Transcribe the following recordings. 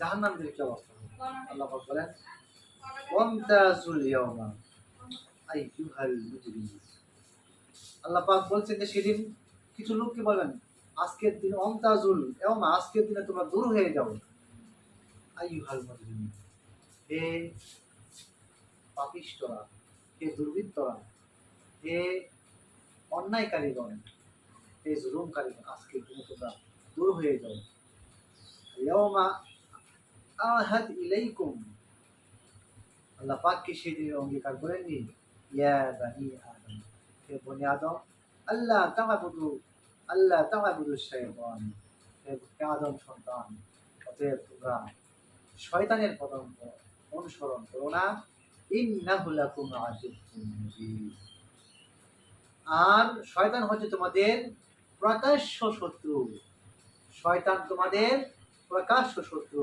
জাহান্নামীদের কি অবস্থা? আল্লাহ বলেন, ওয়ামতাজুল ইয়াওমা আইয়ুহাল মুজরিমুন। আল্লাহ পাক বলছেন যে সেদিন কিছু লোককে বলবেন আজকের দিন অমতাজুল এবং আজকের দিনে তোমরা দূর হয়ে যাও। আইয়ুহাল মুজরিমুন। হে পাপিষ্টরা, হে দুর্বৃত্তরা, হে অন্যায়কারীগণ, হে জুলুমকারীগণ, আজকের দিনে তোমরা দূর হয়ে যাও। ইয়াওমা আহাদ ইলাইকুম আল্লাহ পাককে সেদিন অঙ্গীকার করেননি? ইয়া বানি আদম। হে বনি আদম আল্লাহ তামাবুদু আল্লাহ তামাবুদু শাইতান। হে আদম সন্তান, অতএব তোমরা শয়তানের পদঙ্ক অনুসরণ করো না। ইন্নাহু লাকুম আদুউম আর শয়তান হচ্ছে তোমাদের প্রকাশ্য শত্রু। শয়তান তোমাদের প্রকাশ্য শত্রু।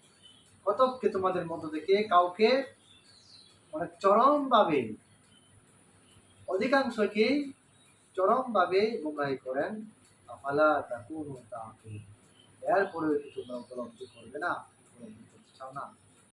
কতককে তোমাদের মধ্য থেকে কাউকে মানে চরমভাবে অধিকাংশকে চরমভাবে গুমরাহি করেন, আফালা তাকুনু তাকিল এরপরেও কি তোমরা উপলব্ধি করবে না? উপলব্ধি করতে চাও না?